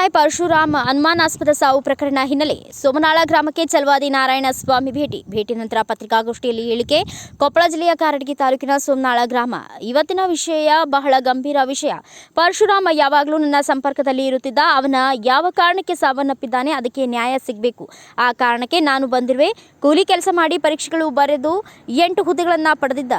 SI Parashuram ಅನುಮಾನಾಸ್ಪದ ಸಾವು ಪ್ರಕರಣ ಹಿನ್ನೆಲೆ ಸೋಮನಾಳ ಗ್ರಾಮಕ್ಕೆ ಚಲವಾದಿ ನಾರಾಯಣ ಸ್ವಾಮಿ ಭೇಟಿ. ಭೇಟಿ ನಂತರ ಪತ್ರಿಕಾಗೋಷ್ಠಿಯಲ್ಲಿ ಹೇಳಿಕೆ, ಕೊಪ್ಪಳ ಜಿಲ್ಲೆಯ ಕಾರಟಗಿ ತಾಲೂಕಿನ ಸೋಮನಾಳ ಗ್ರಾಮ. ಇವತ್ತಿನ ವಿಷಯ ಬಹಳ ಗಂಭೀರ ವಿಷಯ. ಪರಶುರಾಮ ಯಾವಾಗಲೂ ನನ್ನ ಸಂಪರ್ಕದಲ್ಲಿ ಇರುತ್ತಿದ್ದ, ಅವನ ಯಾವ ಕಾರಣಕ್ಕೆ ಸಾವನ್ನಪ್ಪಿದ್ದಾನೆ ಅದಕ್ಕೆ ನ್ಯಾಯ ಸಿಗಬೇಕು. ಆ ಕಾರಣಕ್ಕೆ ನಾನು ಬಂದಿರುವೆ. ಕೂಲಿ ಕೆಲಸ ಮಾಡಿ ಪರೀಕ್ಷೆಗಳು ಬರೆದು ಎಂಟು ಹುದ್ದೆಗಳನ್ನು ಪಡೆದಿದ್ದ.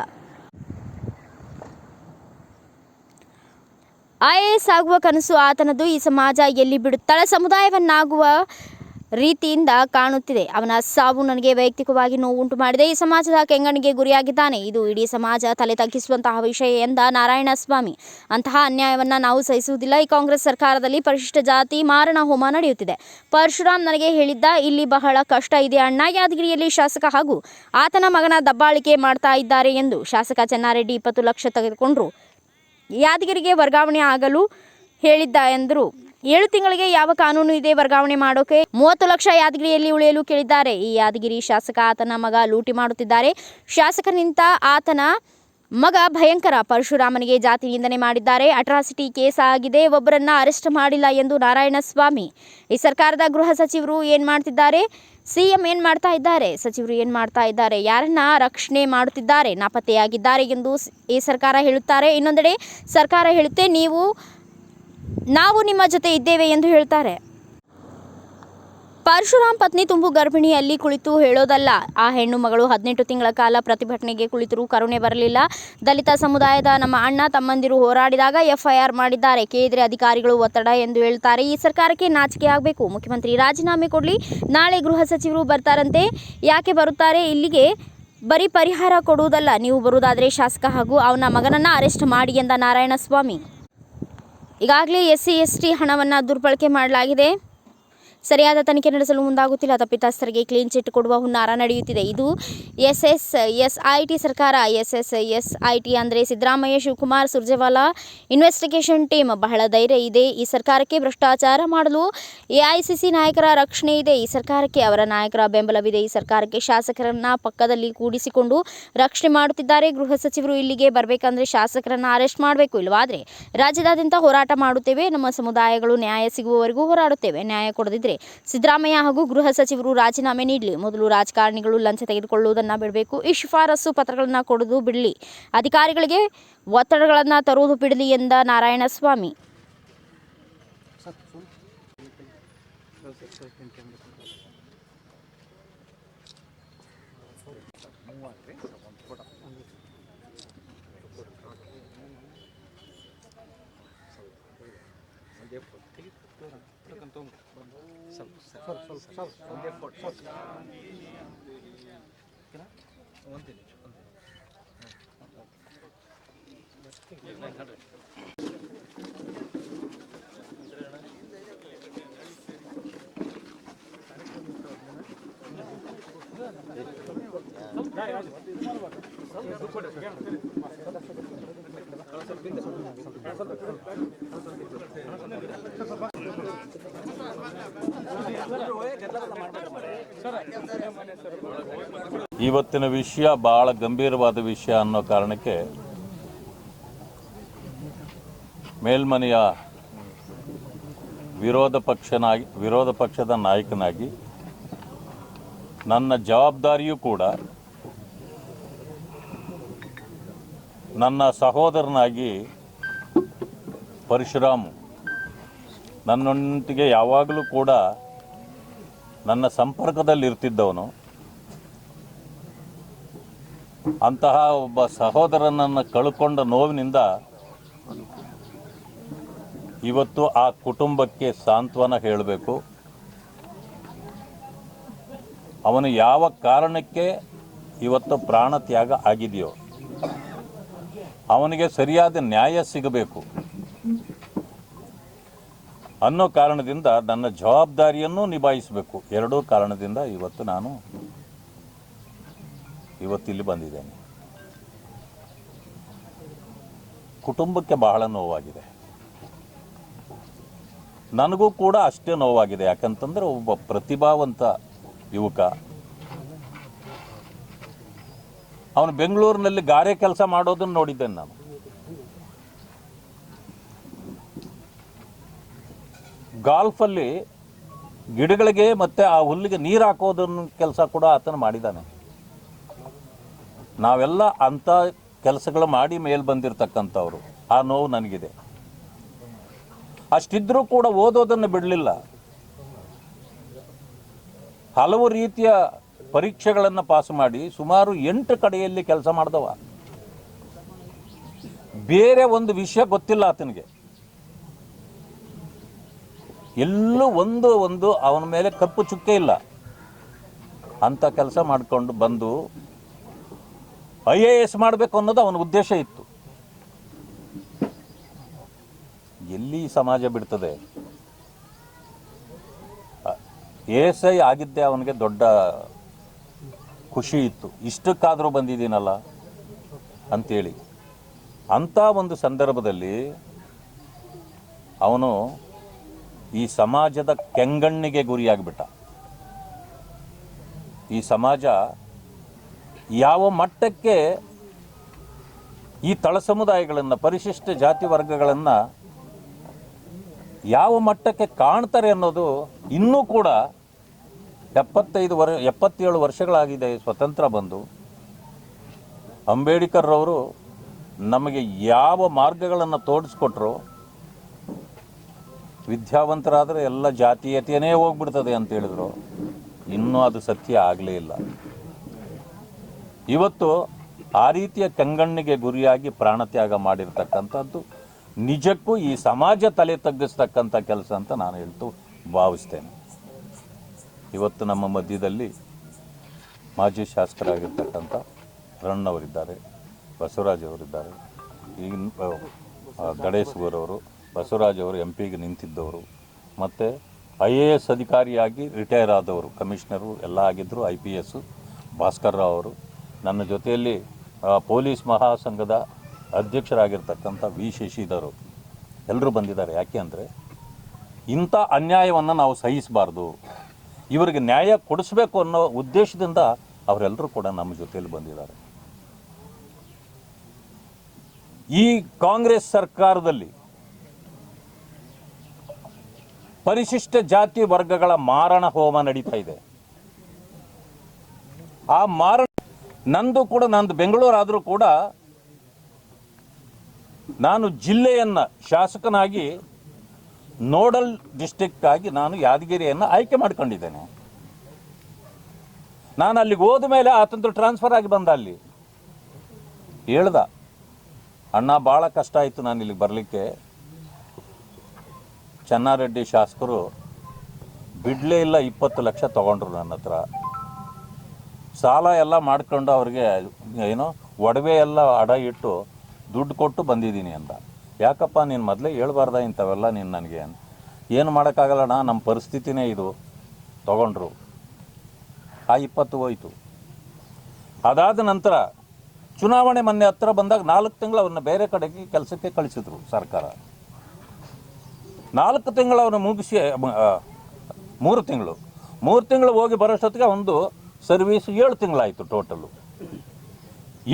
ಐಎಎಸ್ ಆಗುವ ಕನಸು ಆತನದು. ಈ ಸಮಾಜ ಎಲ್ಲಿ ಬಿಡುತ್ತಳ? ಸಮುದಾಯವನ್ನಾಗುವ ರೀತಿಯಿಂದ ಕಾಣುತ್ತಿದೆ. ಅವನ ಸಾವು ನನಗೆ ವೈಯಕ್ತಿಕವಾಗಿ ನೋವುಂಟು ಮಾಡಿದೆ. ಈ ಸಮಾಜದ ಕೆಂಗಣಿಗೆ ಗುರಿಯಾಗಿದ್ದಾನೆ. ಇದು ಇಡೀ ಸಮಾಜ ತಲೆ ತಗ್ಗಿಸುವಂತಹ ವಿಷಯ ಎಂದ ನಾರಾಯಣಸ್ವಾಮಿ. ಅಂತಹ ಅನ್ಯಾಯವನ್ನು ನಾವು ಸಹಿಸುವುದಿಲ್ಲ. ಈ ಕಾಂಗ್ರೆಸ್ ಸರ್ಕಾರದಲ್ಲಿ ಪರಿಶಿಷ್ಟ ಜಾತಿ ಮಾರಣ ಹೋಮ ನಡೆಯುತ್ತಿದೆ. ಪರಶುರಾಮ್ ನನಗೆ ಹೇಳಿದ್ದ, ಇಲ್ಲಿ ಬಹಳ ಕಷ್ಟ ಇದೆ ಅಣ್ಣ. ಯಾದಗಿರಿಯಲ್ಲಿ ಶಾಸಕ ಹಾಗೂ ಆತನ ಮಗನ ದಬ್ಬಾಳಿಕೆ ಮಾಡ್ತಾ ಇದ್ದಾರೆ ಎಂದು ಶಾಸಕ ಚೆನ್ನಾರೆಡ್ಡಿ ಇಪ್ಪತ್ತು ಲಕ್ಷ ತೆಗೆದುಕೊಂಡ್ರು. ಯಾದಗಿರಿಗೆ ವರ್ಗಾವಣೆ ಆಗಲು ಹೇಳಿದ್ದ ಎಂದರು. ಏಳು ತಿಂಗಳಿಗೆ ಯಾವ ಕಾನೂನು ಇದೆ ವರ್ಗಾವಣೆ ಮಾಡೋಕೆ? ಮೂವತ್ತು ಲಕ್ಷ ಯಾದಗಿರಿಯಲ್ಲಿ ಉಳಿಯಲು ಕೇಳಿದ್ದಾರೆ. ಈ ಯಾದಗಿರಿ ಶಾಸಕ ಆತನ ಮಗ ಲೂಟಿ ಮಾಡುತ್ತಿದ್ದಾರೆ. ಶಾಸಕನಿಂದ ಆತನ ಮಗ ಭಯಂಕರ ಪರಶುರಾಮನಿಗೆ ಜಾತಿ ನಿಂದನೆ ಮಾಡಿದ್ದಾರೆ. ಅಟ್ರಾಸಿಟಿ ಕೇಸ್ ಆಗಿದೆ. ಒಬ್ಬರನ್ನ ಅರೆಸ್ಟ್ ಮಾಡಿಲ್ಲ ಎಂದು ನಾರಾಯಣಸ್ವಾಮಿ. ಈ ಸರ್ಕಾರದ ಗೃಹ ಸಚಿವರು ಏನ್ ಮಾಡ್ತಿದ್ದಾರೆ? ಸಿಎಂ ಏನ್ ಮಾಡ್ತಾ ಇದ್ದಾರೆ? ಸಚಿವರು ಏನ್ ಮಾಡ್ತಾ ಇದ್ದಾರೆ? ಯಾರನ್ನ ರಕ್ಷಣೆ ಮಾಡುತ್ತಿದ್ದಾರೆ? ನಾಪತ್ತೆಯಾಗಿದ್ದಾರೆ ಎಂದು ಈ ಸರ್ಕಾರ ಹೇಳುತ್ತಾರೆ. ಇನ್ನೊಂದೆಡೆ ಸರ್ಕಾರ ಹೇಳುತ್ತೆ, ನೀವು, ನಾವು ನಿಮ್ಮ ಜೊತೆ ಇದ್ದೇವೆ ಎಂದು ಹೇಳ್ತಾರೆ. ಪರಶುರಾಮ್ ಪತ್ನಿ ತುಂಬು ಗರ್ಭಿಣಿಯಲ್ಲಿ ಕುಳಿತು ಹೇಳೋದಲ್ಲ. ಆ ಹೆಣ್ಣು ಮಗಳು ಹದಿನೆಂಟು ತಿಂಗಳ ಕಾಲ ಪ್ರತಿಭಟನೆಗೆ ಕುಳಿತರೂ ಕರುಣೆ ಬರಲಿಲ್ಲ. ದಲಿತ ಸಮುದಾಯದ ನಮ್ಮ ಅಣ್ಣ ತಮ್ಮಂದಿರು ಹೋರಾಡಿದಾಗ ಎಫ್ಐಆರ್ ಮಾಡಿದ್ದಾರೆ. ಕೇಂದ್ರ ಅಧಿಕಾರಿಗಳು ಒತ್ತಡ ಎಂದು ಹೇಳ್ತಾರೆ. ಈ ಸರ್ಕಾರಕ್ಕೆ ನಾಚಿಕೆ ಆಗಬೇಕು. ಮುಖ್ಯಮಂತ್ರಿ ರಾಜೀನಾಮೆ ಕೊಡಲಿ. ನಾಳೆ ಗೃಹ ಸಚಿವರು ಬರ್ತಾರಂತೆ. ಯಾಕೆ ಬರುತ್ತಾರೆ? ಇಲ್ಲಿಗೆ ಬರೀ ಪರಿಹಾರ ಕೊಡುವುದಲ್ಲ. ನೀವು ಬರುವುದಾದರೆ ಶಾಸಕ ಹಾಗೂ ಅವನ ಮಗನನ್ನು ಅರೆಸ್ಟ್ ಮಾಡಿ ಎಂದ ನಾರಾಯಣಸ್ವಾಮಿ. ಈಗಾಗಲೇ ಎಸ್ ಸಿ ಎಸ್ ಟಿ ಹಣವನ್ನು ದುರ್ಬಳಕೆ ಮಾಡಲಾಗಿದೆ. ಸರಿಯಾದ ತನಿಖೆ ನಡೆಸಲು ಮುಂದಾಗುತ್ತಿಲ್ಲ. ತಪ್ಪಿತಸ್ಥರಿಗೆ ಕ್ಲೀನ್ ಚಿಟ್ ಕೊಡುವ ಹುನ್ನಾರ ನಡೆಯುತ್ತಿದೆ. ಇದು S S S I T ಸರ್ಕಾರ S S S I T ಅಂದರೆ ಸಿದ್ದರಾಮಯ್ಯ, ಶಿವಕುಮಾರ್, ಸುರ್ಜೇವಾಲಾ ಇನ್ವೆಸ್ಟಿಗೇಷನ್ ಟೀಮ್ ಬಹಳ ಧೈರ್ಯ ಇದೆ. ಈ ಸರ್ಕಾರಕ್ಕೆ ಭ್ರಷ್ಟಾಚಾರ ಮಾಡಲು ಎಐಸಿಸಿ ನಾಯಕರ ರಕ್ಷಣೆ ಇದೆ. ಈ ಸರ್ಕಾರಕ್ಕೆ ಅವರ ನಾಯಕರ ಬೆಂಬಲವಿದೆ. ಈ ಸರ್ಕಾರಕ್ಕೆ ಶಾಸಕರನ್ನ ಪಕ್ಕದಲ್ಲಿ ಕೂಡಿಸಿಕೊಂಡು ರಕ್ಷಣೆ ಮಾಡುತ್ತಿದ್ದಾರೆ. ಗೃಹ ಸಚಿವರು ಇಲ್ಲಿಗೆ ಬರಬೇಕಂದ್ರೆ ಶಾಸಕರನ್ನ ಅರೆಸ್ಟ್ ಮಾಡಬೇಕು. ಇಲ್ಲವಾದರೆ ರಾಜ್ಯದಾದ್ಯಂತ ಹೋರಾಟ ಮಾಡುತ್ತೇವೆ. ನಮ್ಮ ಸಮುದಾಯಗಳು ನ್ಯಾಯ ಸಿಗುವವರೆಗೂ ಹೋರಾಡುತ್ತೇವೆ. ನ್ಯಾಯ ಕೊಡದಿದ್ದರೆ ಸಿದ್ದರಾಮಯ್ಯ ಹಾಗೂ ಗೃಹ ಸಚಿವರು ರಾಜೀನಾಮೆ ನೀಡಲಿ. ಮೊದಲು ರಾಜಕಾರಣಿಗಳು ಲಂಚ ತೆಗೆದುಕೊಳ್ಳುವುದನ್ನು ಬಿಡಬೇಕು. ಈ ಶಿಫಾರಸು ಪತ್ರಗಳನ್ನು ಕೊಡುವುದು ಬಿಡಲಿ. ಅಧಿಕಾರಿಗಳಿಗೆ ಒತ್ತಡಗಳನ್ನು ತರುವುದು ಬಿಡಲಿ ಎಂದ Narayanaswamy. on their foot. foot. Can I? One minute. One minute. Like that. Right, right. ಇವತ್ತಿನ ವಿಷಯ ಬಹಳ ಗಂಭೀರವಾದ ವಿಷಯ ಅನ್ನೋ ಕಾರಣಕ್ಕೆ ಮೇಲ್ಮನೆಯ ವಿರೋಧ ಪಕ್ಷನಾಗಿ, ವಿರೋಧ ಪಕ್ಷದ ನಾಯಕನಾಗಿ ನನ್ನ ಜವಾಬ್ದಾರಿಯೂ ಕೂಡ ನನ್ನ ಸಹೋದರನಾಗಿ ಪರಶುರಾಮ್ ನನ್ನೊಂದಿಗೆ ಯಾವಾಗಲೂ ಕೂಡ ನನ್ನ ಸಂಪರ್ಕದಲ್ಲಿ ಇರ್ತಿದ್ದವನು ಅಂತಹ ಒಬ್ಬ ಸಹೋದರನನ್ನು ಕಳ್ಕೊಂಡ ನೋವಿನಿಂದ ಇವತ್ತು ಆ ಕುಟುಂಬಕ್ಕೆ ಸಾಂತ್ವನ ಹೇಳಬೇಕು. ಅವನು ಯಾವ ಕಾರಣಕ್ಕೆ ಇವತ್ತು ಪ್ರಾಣ ತ್ಯಾಗ ಆಗಿದೆಯೋ. ಅವನಿಗೆ ಸರಿಯಾದ ನ್ಯಾಯ ಸಿಗಬೇಕು. ಅನ್ನೋ ಕಾರಣದಿಂದ ನನ್ನ ಜವಾಬ್ದಾರಿಯನ್ನು ನಿಭಾಯಿಸಬೇಕು. ಎರಡೂ ಕಾರಣದಿಂದ ಇವತ್ತು ನಾನು ಇವತ್ತಿಲ್ಲಿ ಬಂದಿದ್ದೇನೆ. ಕುಟುಂಬಕ್ಕೆ ಬಹಳ ನೋವಾಗಿದೆ. ನನಗೂ ಕೂಡ ಅಷ್ಟೇ ನೋವಾಗಿದೆ. ಯಾಕಂತಂದ್ರೆ ಒಬ್ಬ ಪ್ರತಿಭಾವಂತ ಯುವಕ ಅವನು ಬೆಂಗಳೂರಿನಲ್ಲಿ ಗಾರೆ ಕೆಲಸ ಮಾಡೋದನ್ನು ನೋಡಿದ್ದೇನೆ ನಾನು. ಗಾಲ್ಫಲ್ಲಿ ಗಿಡಗಳಿಗೆ ಮತ್ತು ಆ ಹುಲ್ಲಿಗೆ ನೀರು ಹಾಕೋದನ್ನ ಕೆಲಸ ಕೂಡ ಆತನು ಮಾಡಿದ್ದಾನೆ. ನಾವೆಲ್ಲ ಅಂಥ ಕೆಲಸಗಳು ಮಾಡಿ ಮೇಲೆ ಬಂದಿರತಕ್ಕಂಥವ್ರು. ಆ ನೋವು ನನಗಿದೆ. ಅಷ್ಟಿದ್ರೂ ಕೂಡ ಓದೋದನ್ನು ಬಿಡಲಿಲ್ಲ. ಹಲವು ರೀತಿಯ ಪರೀಕ್ಷೆಗಳನ್ನು ಪಾಸ್ ಮಾಡಿ ಸುಮಾರು ಎಂಟು ಕಡೆಯಲ್ಲಿ ಕೆಲಸ ಮಾಡಿದವ. ಬೇರೆ ಒಂದು ವಿಷಯ ಗೊತ್ತಿಲ್ಲ ಆತನಿಗೆ. ಎಲ್ಲೂ ಒಂದು ಒಂದು ಅವನ ಮೇಲೆ ಕಪ್ಪು ಚುಕ್ಕೆ ಇಲ್ಲ. ಅಂಥ ಕೆಲಸ ಮಾಡಿಕೊಂಡು ಬಂದು ಐ ಎ ಎಸ್ ಮಾಡಬೇಕು ಅನ್ನೋದು ಅವನ ಉದ್ದೇಶ ಇತ್ತು. ಎಲ್ಲಿ ಸಮಾಜ ಬಿಡ್ತದೆ? ಎ ಎಸ್ ಐ ಆಗಿದ್ದೆ ಅವನಿಗೆ ದೊಡ್ಡ ಖುಷಿ ಇತ್ತು. ಇಷ್ಟಕ್ಕಾದರೂ ಬಂದಿದ್ದೀನಲ್ಲ ಅಂತೇಳಿ. ಅಂಥ ಒಂದು ಸಂದರ್ಭದಲ್ಲಿ ಅವನು ಈ ಸಮಾಜದ ಕೆಂಗಣ್ಣಿಗೆ ಗುರಿಯಾಗಿಬಿಟ್ಟ. ಈ ಸಮಾಜ ಯಾವ ಮಟ್ಟಕ್ಕೆ ಈ ತಳ ಸಮುದಾಯಗಳನ್ನು, ಪರಿಶಿಷ್ಟ ಜಾತಿ ವರ್ಗಗಳನ್ನು ಯಾವ ಮಟ್ಟಕ್ಕೆ ಕಾಣ್ತಾರೆ ಅನ್ನೋದು ಇನ್ನೂ ಕೂಡ ಎಪ್ಪತ್ತೈದು ವರ್, ಎಪ್ಪತ್ತೇಳು ವರ್ಷಗಳಾಗಿದೆ ಸ್ವತಂತ್ರ ಬಂದು, ಅಂಬೇಡ್ಕರ್ರವರು ನಮಗೆ ಯಾವ ಮಾರ್ಗಗಳನ್ನು ತೋರಿಸ್ಕೊಟ್ರು ವಿದ್ಯಾವಂತರಾದರೆ ಎಲ್ಲ ಜಾತೀಯತೆಯೇ ಹೋಗ್ಬಿಡ್ತದೆ ಅಂತ ಹೇಳಿದ್ರು. ಇನ್ನೂ ಅದು ಸತ್ಯ ಆಗಲೇ ಇಲ್ಲ. ಇವತ್ತು ಆ ರೀತಿಯ ಕಂಗಣ್ಣಿಗೆ ಗುರಿಯಾಗಿ ಪ್ರಾಣತ್ಯಾಗ ಮಾಡಿರ್ತಕ್ಕಂಥದ್ದು, ನಿಜಕ್ಕೂ ಈ ಸಮಾಜ ತಲೆ ತಗ್ಗಿಸ್ತಕ್ಕಂಥ ಕೆಲಸ ಅಂತ ನಾನು ಹೇಳ್ತು, ಭಾವಿಸ್ತೇನೆ. ಇವತ್ತು ನಮ್ಮ ಮಧ್ಯದಲ್ಲಿ ಮಾಜಿ ಶಾಸಕರಾಗಿರ್ತಕ್ಕಂಥ ರಣ್ಣವರಿದ್ದಾರೆ ಬಸವರಾಜ್ ಅವರಿದ್ದಾರೆ, ಈಗಿನ ಗಣೇಶ್ ಗುರವರು ಬಸವರಾಜ್ ಅವರು ಎಂ ಪಿಗೆ ನಿಂತಿದ್ದವರು, ಮತ್ತು ಐ ಎ ಎಸ್ ಅಧಿಕಾರಿಯಾಗಿ ರಿಟೈರ್ ಆದವರು, ಕಮಿಷನರು ಎಲ್ಲ ಆಗಿದ್ದರು I P S Bhaskar Rao ಅವರು. ನನ್ನ ಜೊತೆಯಲ್ಲಿ ಪೊಲೀಸ್ ಮಹಾಸಂಘದ ಅಧ್ಯಕ್ಷರಾಗಿರ್ತಕ್ಕಂಥ ವಿ ಶಶಿಧರ್ ಎಲ್ಲರೂ ಬಂದಿದ್ದಾರೆ. ಯಾಕೆ ಅಂದರೆ ಇಂಥ ಅನ್ಯಾಯವನ್ನು ನಾವು ಸಹಿಸಬಾರ್ದು. ಇವರಿಗೆ ನ್ಯಾಯ ಕೊಡಿಸ್ಬೇಕು ಅನ್ನೋ ಉದ್ದೇಶದಿಂದ ಅವರೆಲ್ಲರೂ ಕೂಡ ನಮ್ಮ ಜೊತೆಯಲ್ಲಿ ಬಂದಿದ್ದಾರೆ. ಈ ಕಾಂಗ್ರೆಸ್ ಸರ್ಕಾರದಲ್ಲಿ ಪರಿಶಿಷ್ಟ ಜಾತಿ ವರ್ಗಗಳ ಮಾರಣ ಹೋಮ ನಡೀತಾ ಇದೆ. ಆ ಮಾರಣ ನಂದು ಕೂಡ ನಂದು ಬೆಂಗಳೂರು ಆದರೂ ಕೂಡ ನಾನು ಜಿಲ್ಲೆಯನ್ನ ಶಾಸಕನಾಗಿ ನೋಡಲ್ ಡಿಸ್ಟಿಕ್ ಆಗಿ ನಾನು ಯಾದಗಿರಿಯನ್ನು ಆಯ್ಕೆ ಮಾಡ್ಕೊಂಡಿದ್ದೇನೆ. ನಾನು ಅಲ್ಲಿಗೆ ಹೋದ ಮೇಲೆ ಆತಂತ್ರ ಟ್ರಾನ್ಸ್ಫರ್ ಆಗಿ ಬಂದ ಅಲ್ಲಿ. ಹೇಳ್ದ, ಅಣ್ಣ ಭಾಳ ಕಷ್ಟ ಆಯಿತು ನಾನು ಇಲ್ಲಿಗೆ ಬರಲಿಕ್ಕೆ. ಚೆನ್ನಾರೆಡ್ಡಿ ಶಾಸಕರು, ಬಿಡಲೇ ಇಲ್ಲ, ಇಪ್ಪತ್ತು ಲಕ್ಷ ತೊಗೊಂಡ್ರು ನನ್ನ ಹತ್ರ. ಸಾಲ ಎಲ್ಲ ಮಾಡ್ಕೊಂಡು ಅವ್ರಿಗೆ, ಏನೋ, ಒಡವೆ ಎಲ್ಲ ಅಡ ಇಟ್ಟು ದುಡ್ಡು ಕೊಟ್ಟು ಬಂದಿದ್ದೀನಿ ಅಂತ ಯಾಕಪ್ಪ ನೀನು ಮೊದಲೇ ಹೇಳ್ಬಾರ್ದ ಇಂಥವೆಲ್ಲ ನೀನು ನನಗೆ ಏನು ಮಾಡೋಕ್ಕಾಗಲ್ಲಣ್ಣ ನಮ್ಮ ಪರಿಸ್ಥಿತಿನೇ ಇದು. ತಗೊಂಡ್ರು. ಆ ಇಪ್ಪತ್ತು ಹೋಯಿತು. ಅದಾದ ನಂತರ ಚುನಾವಣೆ ಮೊನ್ನೆ ಹತ್ರ ಬಂದಾಗ ನಾಲ್ಕು ತಿಂಗಳು ಅವ್ರನ್ನ ಬೇರೆ ಕಡೆಗೆ ಕೆಲಸಕ್ಕೆ ಕಳಿಸಿದ್ರು ಸರ್ಕಾರ. ನಾಲ್ಕು ತಿಂಗಳು ಅವನು ಮುಗಿಸಿ ಮೂರು ತಿಂಗಳು. ಮೂರು ತಿಂಗಳು ಹೋಗಿ ಬರೋಷ್ಟೊತ್ತಿಗೆ ಒಂದು ಸರ್ವೀಸ್ ಏಳು ತಿಂಗಳಾಯಿತು ಟೋಟಲು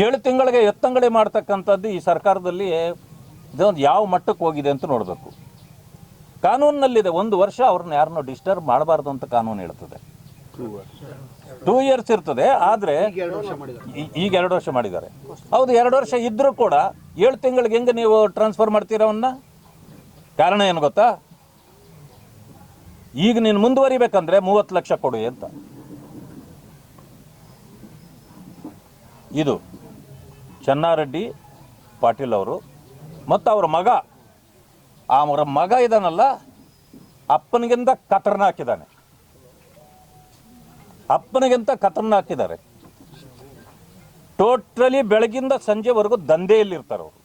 ಏಳು ತಿಂಗಳಿಗೆ ಎತ್ತಂಗಡಿ ಮಾಡ್ತಕ್ಕಂಥದ್ದು ಈ ಸರ್ಕಾರದಲ್ಲಿ ಇದೊಂದು ಯಾವ ಮಟ್ಟಕ್ಕೆ ಹೋಗಿದೆ ಅಂತ ನೋಡಬೇಕು. ಕಾನೂನಿನಲ್ಲಿದೆ ಒಂದು ವರ್ಷ ಅವ್ರನ್ನ ಯಾರನ್ನೂ ಡಿಸ್ಟರ್ಬ್ ಮಾಡಬಾರ್ದು ಅಂತ ಕಾನೂನು ಹೇಳ್ತದೆ. ಟೂ ಇಯರ್ಸ್ ಇರ್ತದೆ, ಆದರೆ ಈಗ ಎರಡು ವರ್ಷ ಮಾಡಿದ್ದಾರೆ. ಹೌದು, ಎರಡು ವರ್ಷ ಇದ್ದರೂ ಕೂಡ ಏಳು ತಿಂಗಳಿಗೆ ಹೆಂಗೆ ನೀವು ಟ್ರಾನ್ಸ್ಫರ್ ಮಾಡ್ತೀರ ಅವನ್ನ? ಕಾರಣ ಏನು ಗೊತ್ತಾ? ಈಗ ನೀನು ಮುಂದುವರಿಬೇಕಂದ್ರೆ ಮೂವತ್ತು ಲಕ್ಷ ಕೊಡು ಅಂತ. ಇದು ಚನ್ನಾರೆಡ್ಡಿ ಪಾಟೀಲ್ ಅವರು ಮತ್ತು ಅವರ ಮಗ ಅವರ ಮಗ ಇದಾನಲ್ಲ, ಅಪ್ಪನಿಗಿಂತ ಖತರ್ನಾಕಿದ್ದಾನೆ ಅಪ್ಪನಿಗಿಂತ ಖತರ್ನಾಕಿದ್ದಾರೆ ಟೋಟಲಿ ಬೆಳಗಿಂದ ಸಂಜೆವರೆಗೂ ದಂಧೆಯಲ್ಲಿರ್ತಾರೆ ಅವರು.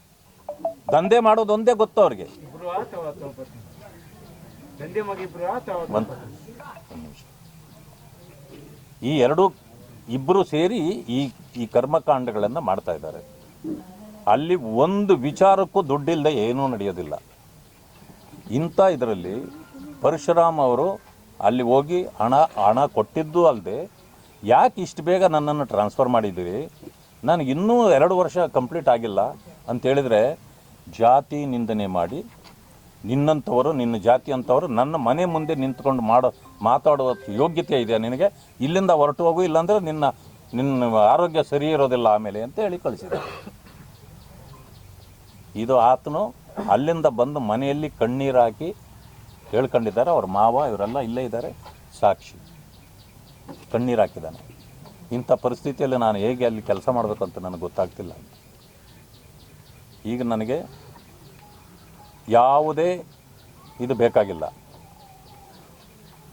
ದಂಧೆ ಮಾಡೋದು ಒಂದೇ ಗೊತ್ತು ಅವ್ರಿಗೆ. ಈ ಎರಡು ಇಬ್ಬರು ಸೇರಿ ಈ ಈ ಕರ್ಮಕಾಂಡಗಳನ್ನು ಮಾಡ್ತಾ ಇದ್ದಾರೆ. ಅಲ್ಲಿ ಒಂದು ವಿಚಾರಕ್ಕೂ ದುಡ್ಡಿಲ್ಲದೆ ಏನೂ ನಡೆಯೋದಿಲ್ಲ. ಇಂಥ ಇದರಲ್ಲಿ ಪರಶುರಾಮ್ ಅವರು ಅಲ್ಲಿ ಹೋಗಿ ಹಣ ಹಣ ಕೊಟ್ಟಿದ್ದು ಅಲ್ಲದೆ ಯಾಕೆ ಇಷ್ಟು ಬೇಗ ನನ್ನನ್ನು ಟ್ರಾನ್ಸ್ಫರ್ ಮಾಡಿದ್ದೀರಿ? ನನಗೆ ಇನ್ನೂ ಎರಡು ವರ್ಷ ಕಂಪ್ಲೀಟ್ ಆಗಿಲ್ಲ ಅಂತೇಳಿದರೆ ಜಾತಿ ನಿಂದನೆ ಮಾಡಿ, ನಿನ್ನಂಥವರು, ನಿನ್ನ ಜಾತಿ ಅಂಥವರು ನನ್ನ ಮನೆ ಮುಂದೆ ನಿಂತ್ಕೊಂಡು ಮಾಡೋ ಮಾತಾಡುವ ಯೋಗ್ಯತೆ ಇದೆ ನಿನಗೆ? ಇಲ್ಲಿಂದ ಹೊರಟು ಹೋಗು, ಇಲ್ಲಾಂದರೆ ನಿನ್ನ ನಿನ್ನ ಆರೋಗ್ಯ ಸರಿ ಇರೋದಿಲ್ಲ ಆಮೇಲೆ ಅಂತ ಹೇಳಿ ಕಳಿಸಿದ ಇದು ಆತನು ಅಲ್ಲಿಂದ ಬಂದು ಮನೆಯಲ್ಲಿ ಕಣ್ಣೀರು ಹಾಕಿ ಹೇಳ್ಕೊಂಡಿದ್ದಾರೆ. ಅವ್ರ ಮಾವ ಇವರೆಲ್ಲ ಇಲ್ಲೇ ಇದ್ದಾರೆ. ಸಾಕ್ಷಿ. ಕಣ್ಣೀರು ಹಾಕಿದ್ದಾನೆ. ಇಂಥ ಪರಿಸ್ಥಿತಿಯಲ್ಲಿ ನಾನು ಹೇಗೆ ಅಲ್ಲಿ ಕೆಲಸ ಮಾಡಬೇಕು ಅಂತ ನನಗೆ ಗೊತ್ತಾಗ್ತಿಲ್ಲ. ಈಗ ನನಗೆ ಯಾವುದೇ ಇದು ಬೇಕಾಗಿಲ್ಲ.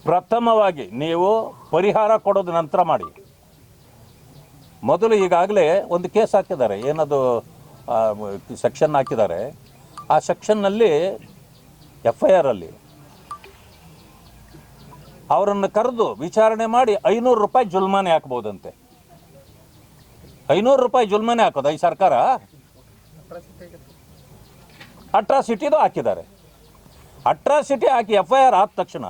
ಪ್ರಥಮವಾಗಿ ನೀವು ಪರಿಹಾರ ಕೊಡೋದು ನಂತರ ಮಾಡಿ. ಮೊದಲು ಈಗಾಗಲೇ ಒಂದು ಕೇಸ್ ಹಾಕಿದ್ದಾರೆ. ಏನದು? ಸೆಕ್ಷನ್ ಹಾಕಿದ್ದಾರೆ. ಆ ಸೆಕ್ಷನ್ನಲ್ಲಿ ಎಫ್ ಐ ಆರಲ್ಲಿ ಅವರನ್ನು ಕರೆದು ವಿಚಾರಣೆ ಮಾಡಿ ಐನೂರು ರೂಪಾಯಿ ಜುಲ್ಮಾನೆ ಹಾಕ್ಬೋದಂತೆ. ಐನೂರು ರೂಪಾಯಿ ಜುಲ್ಮಾನೆ ಹಾಕೋದು, ಈ ಸರ್ಕಾರ? ಅಟ್ರಾಸಿಟಿದು ಹಾಕಿದ್ದಾರೆ. ಅಟ್ರಾಸಿಟಿ ಹಾಕಿ ಎಫ್ ಐ ಆರ್ ಆದ ತಕ್ಷಣ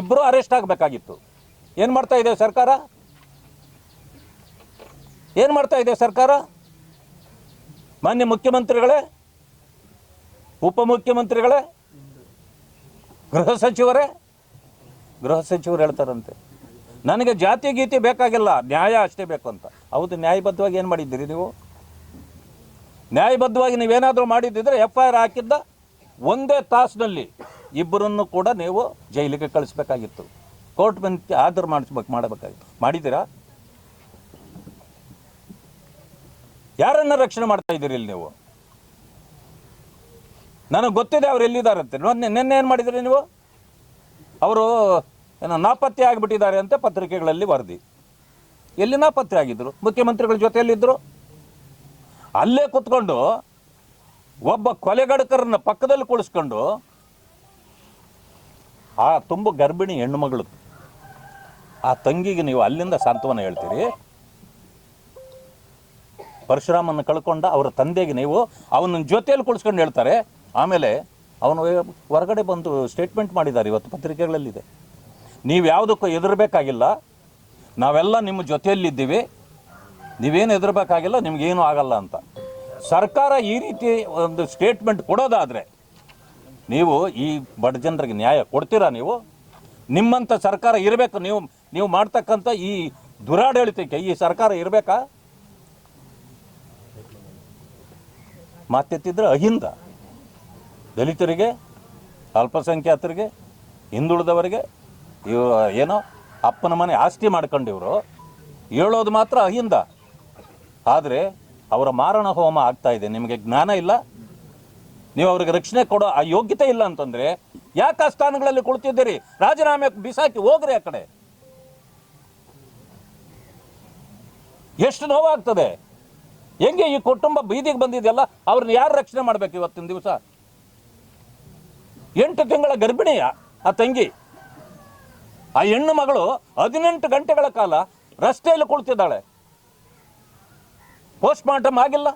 ಇಬ್ಬರು ಅರೆಸ್ಟ್ ಆಗಬೇಕಾಗಿತ್ತು. ಏನು ಮಾಡ್ತಾ ಇದೆ ಸರ್ಕಾರ? ಏನು ಮಾಡ್ತಾ ಇದೆ ಸರ್ಕಾರ? ಮಾನ್ಯ ಮುಖ್ಯಮಂತ್ರಿಗಳೇ, ಉಪಮುಖ್ಯಮಂತ್ರಿಗಳೇ, ಗೃಹ ಸಚಿವರೇ, ಗೃಹ ಸಚಿವರು ಹೇಳ್ತಾರಂತೆ. ನನಗೆ ಜಾತಿ ಗೀತಿ ಬೇಕಾಗಿಲ್ಲ, ನ್ಯಾಯ ಅಷ್ಟೇ ಬೇಕು ಅಂತ. ಹೌದು, ನ್ಯಾಯಬದ್ಧವಾಗಿ ಏನು ಮಾಡಿದ್ದೀರಿ ನೀವು? ನ್ಯಾಯಬದ್ಧವಾಗಿ ನೀವೇನಾದರೂ ಮಾಡಿದ್ದಿದ್ರೆ ಎಫ್ ಐ ಆರ್ ಹಾಕಿದ್ದ ಒಂದೇ ತಾಸಿನಲ್ಲಿ ಇಬ್ಬರನ್ನು ಕೂಡ ನೀವು ಜೈಲಿಗೆ ಕಳಿಸ್ಬೇಕಾಗಿತ್ತು. ಕೋರ್ಟ್ ಬಂದು ಆದರೂ ಮಾಡಿಸ್ಬೇಕು, ಮಾಡಬೇಕಾಗಿತ್ತು. ಮಾಡಿದ್ದೀರಾ? ಯಾರನ್ನ ರಕ್ಷಣೆ ಮಾಡ್ತಾ ಇದ್ದೀರಿ ಇಲ್ಲಿ ನೀವು? ನನಗೆ ಗೊತ್ತಿದೆ ಅವ್ರು ಎಲ್ಲಿದ್ದಾರಂತೆ ಅಂತ. ನಿನ್ನೆ ಏನು ಮಾಡಿದ್ರಿ ನೀವು? ಅವರು, ಏನೋ ನಾಪತ್ತೆ ಆಗಿಬಿಟ್ಟಿದ್ದಾರೆ ಅಂತ ಪತ್ರಿಕೆಗಳಲ್ಲಿ ವರದಿ. ಎಲ್ಲಿ ನಾಪತ್ತೆ ಆಗಿದ್ರು? ಮುಖ್ಯಮಂತ್ರಿಗಳ ಜೊತೆಯಲ್ಲಿದ್ದರು ಅಲ್ಲೇ ಕುತ್ಕೊಂಡು ಒಬ್ಬ ಕೊಲೆಗಡಕರನ್ನ ಪಕ್ಕದಲ್ಲಿ ಕುಳಿಸ್ಕೊಂಡು ಆ ತುಂಬ ಗರ್ಭಿಣಿ ಹೆಣ್ಣು ಮಗಳು ಆ ತಂಗಿಗೆ ನೀವು ಅಲ್ಲಿಂದ ಸಾಂತ್ವನ ಹೇಳ್ತೀರಿ? ಪರಶುರಾಮನ ಕಳ್ಕೊಂಡ ಅವರ ತಂದೆಗೆ ನೀವು ಅವನ ಜೊತೆಯಲ್ಲಿ ಕುಳಿಸ್ಕೊಂಡು ಹೇಳ್ತಾರೆ. ಆಮೇಲೆ ಅವನು ಹೊರಗಡೆ ಬಂದು ಸ್ಟೇಟ್ಮೆಂಟ್ ಮಾಡಿದ್ದಾರೆ, ಇವತ್ತು ಪತ್ರಿಕೆಗಳಲ್ಲಿದೆ. ನೀವು ಯಾವುದಕ್ಕೂ ಹೆದರಬೇಕಾಗಿಲ್ಲ. ನಾವೆಲ್ಲ ನಿಮ್ಮ ಜೊತೆಯಲ್ಲಿದ್ದೀವಿ. ನೀವೇನು ಹೆದರಬೇಕಾಗಿಲ್ಲ, ನಿಮಗೇನು ಆಗಲ್ಲ ಅಂತ. ಸರ್ಕಾರ ಈ ರೀತಿ ಒಂದು ಸ್ಟೇಟ್ಮೆಂಟ್ ಕೊಡೋದಾದರೆ ನೀವು ಈ ಬಡ ಜನರಿಗೆ ನ್ಯಾಯ ಕೊಡ್ತೀರಾ ನೀವು? ನಿಮ್ಮಂಥ ಸರ್ಕಾರ ಇರಬೇಕು, ನೀವು ನೀವು ಮಾಡ್ತಕ್ಕಂಥ ಈ ದುರಾಡಳಿತಕ್ಕೆ ಈ ಸರ್ಕಾರ ಇರಬೇಕಾ? ಮಾತೆತ್ತಿದ್ರೆ ಅಹಿಂದ. ದಲಿತರಿಗೆ, ಅಲ್ಪಸಂಖ್ಯಾತರಿಗೆ, ಹಿಂದುಳಿದವರಿಗೆ ಇವ ಏನೋ ಅಪ್ಪನ ಮನೆ ಆಸ್ತಿ ಮಾಡ್ಕೊಂಡಿವರು. ಹೇಳೋದು ಮಾತ್ರ ಅಹಿಂದ. ಆದರೆ ಅವರ ಮಾರಣ ಹೋಮ ಆಗ್ತಾ ಇದೆ. ನಿಮಗೆ ಜ್ಞಾನ ಇಲ್ಲ. ನೀವು ಅವ್ರಿಗೆ ರಕ್ಷಣೆ ಕೊಡೋ ಆ ಯೋಗ್ಯತೆ ಇಲ್ಲ ಅಂತಂದ್ರೆ ಯಾಕೆ ಆ ಸ್ಥಾನಗಳಲ್ಲಿ ಕುಳಿತಿದ್ದೀರಿ? ರಾಜೀನಾಮೆ ಬಿಸಾಕಿ ಹೋಗ್ರಿ ಆ ಕಡೆ. ಎಷ್ಟು ನೋವಾಗ್ತದೆ. ಹೆಂಗೆ ಈ ಕುಟುಂಬ ಬೀದಿಗೆ ಬಂದಿದೆಯಲ್ಲ, ಅವ್ರನ್ನ ಯಾರು ರಕ್ಷಣೆ ಮಾಡ್ಬೇಕು ಇವತ್ತಿನ ದಿವಸ? ಎಂಟು ತಿಂಗಳ ಗರ್ಭಿಣಿಯ ಆ ತಂಗಿ, ಆ ಹೆಣ್ಣು ಮಗಳು ಹದಿನೆಂಟು ಗಂಟೆಗಳ ಕಾಲ ರಸ್ತೆಯಲ್ಲಿ ಕುಳಿತಿದ್ದಾಳೆ. ಪೋಸ್ಟ್ ಮಾರ್ಟಮ್ ಆಗಿಲ್ಲ,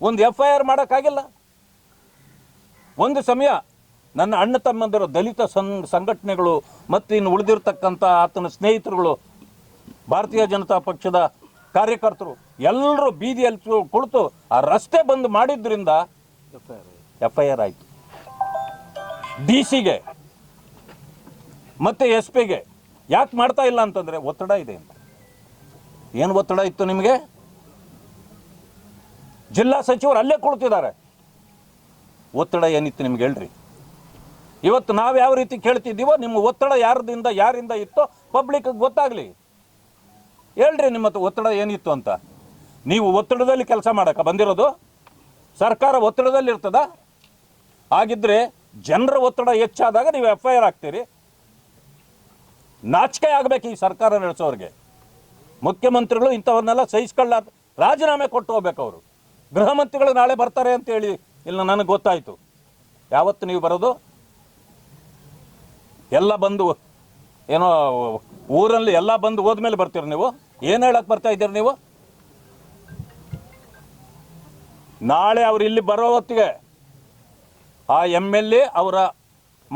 ಒಂದು ಎಫ್ ಐ ಆರ್ ಮಾಡೋಕ್ಕಾಗಿಲ್ಲ. ಒಂದು ಸಮಯ ನನ್ನ ಅಣ್ಣ ತಮ್ಮಂದಿರು ದಲಿತ ಸಂಘ ಸಂಘಟನೆಗಳು ಮತ್ತು ಇನ್ನು ಉಳಿದಿರ್ತಕ್ಕಂಥ ಆತನ ಸ್ನೇಹಿತರುಗಳು ಭಾರತೀಯ ಜನತಾ ಪಕ್ಷದ ಕಾರ್ಯಕರ್ತರು ಎಲ್ಲರೂ ಬೀದಿಯಲ್ಲಿ ಕುಳಿತು ಆ ರಸ್ತೆ ಬಂದ್ ಮಾಡಿದ್ರಿಂದ ಎಫ್ ಐ ಆರ್ ಆಯಿತು. ಡಿ ಸಿಗೆ, ಮತ್ತು ಎಸ್ ಪಿಗೆ ಯಾಕೆ ಮಾಡ್ತಾ ಇಲ್ಲ ಅಂತಂದರೆ ಒತ್ತಡ ಇದೆ ಅಂತ. ಏನು ಒತ್ತಡ ಇತ್ತು ನಿಮಗೆ? ಜಿಲ್ಲಾ ಸಚಿವರು ಅಲ್ಲೇ ಕುಳಿತಿದ್ದಾರೆ. ಒತ್ತಡ ಏನಿತ್ತು ನಿಮ್ಗೆ ಹೇಳ್ರಿ. ಇವತ್ತು ನಾವು ಯಾವ ರೀತಿ ಕೇಳ್ತಿದ್ದೀವೋ ನಿಮ್ಮ ಒತ್ತಡ ಯಾರದಿಂದ ಯಾರಿಂದ ಇತ್ತೋ ಪಬ್ಲಿಕ್ ಗೊತ್ತಾಗಲಿ. ಹೇಳ್ರಿ ನಿಮ್ಮ ಒತ್ತಡ ಏನಿತ್ತು ಅಂತ. ನೀವು ಒತ್ತಡದಲ್ಲಿ ಕೆಲಸ ಮಾಡಕ್ಕೆ ಬಂದಿರೋದು? ಸರ್ಕಾರ ಒತ್ತಡದಲ್ಲಿ ಇರ್ತದ? ಹಾಗಿದ್ರೆ ಜನರ ಒತ್ತಡ ಹೆಚ್ಚಾದಾಗ ನೀವು ಎಫ್ ಐ ಆರ್ ಆಗ್ತೀರಿ ನಾಚಿಕೆ ಆಗಬೇಕು ಈ ಸರ್ಕಾರ ನಡೆಸೋರಿಗೆ. ಮುಖ್ಯಮಂತ್ರಿಗಳು ಇಂಥವನ್ನೆಲ್ಲ ಸಹಿಸ್ಕೊಳ್ಳ, ರಾಜೀನಾಮೆ ಕೊಟ್ಟು ಹೋಗ್ಬೇಕು ಅವರು. ಗೃಹ ಮಂತ್ರಿಗಳು ನಾಳೆ ಬರ್ತಾರೆ ಅಂತ ಹೇಳಿ, ಇಲ್ಲ, ನನಗೆ ಗೊತ್ತಾಯಿತು. ಯಾವತ್ತು ನೀವು ಬರೋದು? ಎಲ್ಲ ಬಂದು, ಏನೋ, ಊರಲ್ಲಿ ಎಲ್ಲ ಬಂದು ಹೋದ್ಮೇಲೆ ಬರ್ತೀರಿ ನೀವು? ಏನು ಹೇಳಕ್ಕೆ ಬರ್ತಾ ಇದ್ದೀರಿ ನೀವು? ನಾಳೆ ಅವರು ಇಲ್ಲಿ ಬರೋ ಹೊತ್ತಿಗೆ ಆ ಎಂ ಎಲ್ ಎ ಅವರ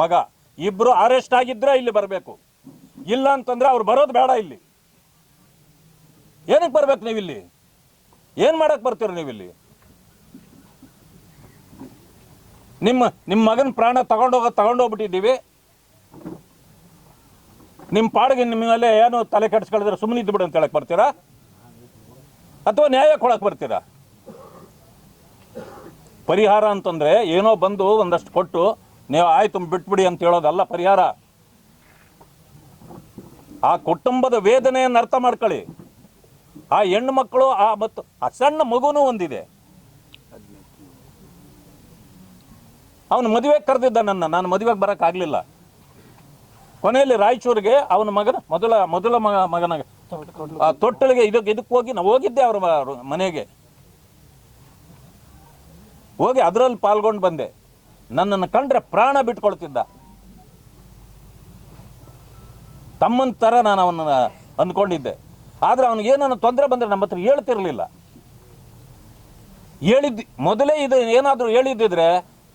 ಮಗ ಇಬ್ಬರು ಅರೆಸ್ಟ್ ಆಗಿದ್ರೆ ಇಲ್ಲಿ ಬರಬೇಕು. ಇಲ್ಲ ಅಂತಂದ್ರೆ ಅವ್ರು ಬರೋದು ಬೇಡ ಇಲ್ಲಿ. ಏನಕ್ಕೆ ಬರ್ಬೇಕು ನೀವು ಇಲ್ಲಿ? ಏನು ಮಾಡಕ್ಕೆ ಬರ್ತೀರ ನೀವು ಇಲ್ಲಿ? ನಿಮ್ಮ ನಿಮ್ಮ ಮಗನ ಪ್ರಾಣ ತಗೊಂಡೋಗ ತಗೊಂಡೋಗ್ಬಿಟ್ಟಿದ್ದೀವಿ ನಿಮ್ಮ ಪಾಡಿಗೆ ನಿಮ್ಮ ಮೇಲೆ ಏನು ತಲೆ ಕೆಡಿಸ್ಕೊಳಿದ್ರೆ ಸುಮ್ಮನೆ ಇದ್ದು ಬಿಡು ಅಂತ ಹೇಳಕ್ ಬರ್ತೀರಾ? ಅಥವಾ ನ್ಯಾಯ ಕೊಡಕ್ ಬರ್ತೀರಾ? ಪರಿಹಾರ ಅಂತಂದ್ರೆ ಏನೋ ಬಂದು ಒಂದಷ್ಟು ಕೊಟ್ಟು, ನೀವು ಆಯ್ತು ಬಿಟ್ಬಿಡಿ ಅಂತ ಹೇಳೋದಲ್ಲ ಪರಿಹಾರ. ಆ ಕುಟುಂಬದ ವೇದನೆಯನ್ನು ಅರ್ಥ ಮಾಡ್ಕೊಳ್ಳಿ. ಆ ಹೆಣ್ಣು ಮಕ್ಕಳು, ಆ ಮತ್ತು ಆ ಸಣ್ಣ ಮಗುನೂ ಒಂದಿದೆ. ಅವನು ಮದುವೆಗೆ ಕರೆದಿದ್ದ ನನ್ನ, ನಾನು ಮದುವೆಗೆ ಬರೋಕ್ಕಾಗಲಿಲ್ಲ ಕೊನೆಯಲ್ಲಿ ರಾಯಚೂರಿಗೆ ಅವನ ಮಗನ, ಮೊದಲ ಮೊದಲ ಮಗ, ಮಗನ ತೊಟ್ಟಲಿಗೆ ಇದಕ್ಕೆ ಇದಕ್ಕೆ ಹೋಗಿ, ನಾವು ಹೋಗಿದ್ದೆ ಅವ್ರ ಮನೆಗೆ. ಹೋಗಿ ಅದರಲ್ಲಿ ಪಾಲ್ಗೊಂಡು ಬಂದೆ. ನನ್ನನ್ನು ಕಂಡ್ರೆ ಪ್ರಾಣ ಬಿಟ್ಕೊಳ್ತಿದ್ದ. ತಮ್ಮನ ಥರ ನಾನು ಅವನನ್ನ ಅಂದ್ಕೊಂಡಿದ್ದೆ. ಆದರೆ ಅವನಿಗೆ ಏನನ್ನ ತೊಂದರೆ ಬಂದರೆ ನಮ್ಮ ಹತ್ರ ಹೇಳ್ತಿರ್ಲಿಲ್ಲ. ಹೇಳಿದ್ದು ಮೊದಲೇ ಇದು ಏನಾದರೂ ಹೇಳಿದ್ದಿದ್ರೆ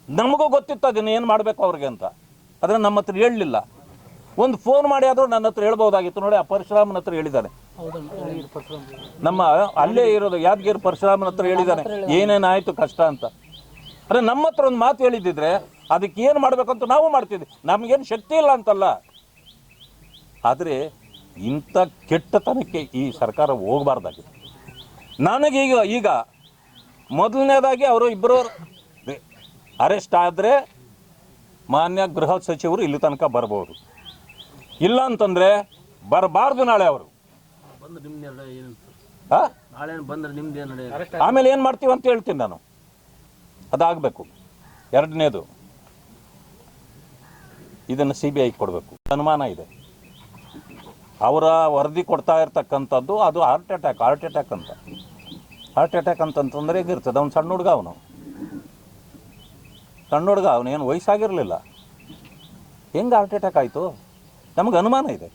ನಮಗೂ ಗೊತ್ತಿತ್ತು ಅದನ್ನ ಏನು ಮಾಡಬೇಕು ಅವ್ರಿಗೆ ಅಂತ. ಆದರೆ ನಮ್ಮ ಹತ್ರ ಹೇಳಲಿಲ್ಲ. ಒಂದು ಫೋನ್ ಮಾಡಿ ಆದರೂ ನನ್ನ ಹತ್ರ ಹೇಳ್ಬೋದಾಗಿತ್ತು ನೋಡಿ ಆ ಪರಶುರಾಮನ ಹತ್ರ ಹೇಳಿದ್ದಾನೆ. ನಮ್ಮ ಅಲ್ಲೇ ಇರೋದು ಯಾದಗಿರಿ ಪರಶುರಾಮನ ಹತ್ರ ಹೇಳಿದ್ದಾನೆ. ಏನೇನಾಯ್ತು ಕಷ್ಟ ಅಂತ. ಅರೆ ನಮ್ಮ ಹತ್ರ ಒಂದು ಮಾತು ಹೇಳಿದ್ದಿದ್ರೆ ಅದಕ್ಕೆ ಏನು ಮಾಡಬೇಕಂತ ನಾವು ಮಾಡ್ತಿದ್ವಿ. ನಮಗೇನು ಶಕ್ತಿ ಇಲ್ಲ ಅಂತಲ್ಲ. ಆದರೆ ಇಂಥ ಕೆಟ್ಟತನಕ್ಕೆ ಈ ಸರ್ಕಾರ ಹೋಗಬಾರ್ದಾಗಿದೆ ನನಗೀಗ ಈಗ ಮೊದಲನೇದಾಗಿ ಅವರು ಇಬ್ಬರು ಅರೆಸ್ಟ್ ಆದರೆ ಮಾನ್ಯ ಗೃಹ ಸಚಿವರು ಇಲ್ಲಿ ತನಕ ಬರ್ಬೋದು. ಇಲ್ಲ ಅಂತಂದರೆ ಬರಬಾರ್ದು ನಾಳೆ ಅವರು. ಆಮೇಲೆ ಏನು ಮಾಡ್ತೀವಿ ಅಂತ ಹೇಳ್ತೀನಿ ನಾನು. ಅದಾಗಬೇಕು. ಎರಡನೇದು, ಇದನ್ನು ಸಿ ಬಿ ಐ ಕೊಡಬೇಕು. ಅನುಮಾನ ಇದೆ. ಅವರ ವರದಿ ಕೊಡ್ತಾ ಇರ್ತಕ್ಕಂಥದ್ದು ಅದು ಹಾರ್ಟ್ ಅಟ್ಯಾಕ್ ಹಾರ್ಟ್ ಅಟ್ಯಾಕ್ ಅಂತ. ಹಾರ್ಟ್ ಅಟ್ಯಾಕ್ ಅಂತಂತಂದ್ರೆ ಹೇಗಿರ್ತದೆ ಅವ್ನು ಸಣ್ಣ ಹುಡುಗ ಅವನು. ಸಣ್ಣ ಹುಡುಗ ಅವನೇನು ವಯಸ್ಸಾಗಿರಲಿಲ್ಲ. ಹೆಂಗೆ ಹಾರ್ಟ್ ಅಟ್ಯಾಕ್ ಆಯಿತು? ನಮಗೆ ಅನುಮಾನ ಇದೆ.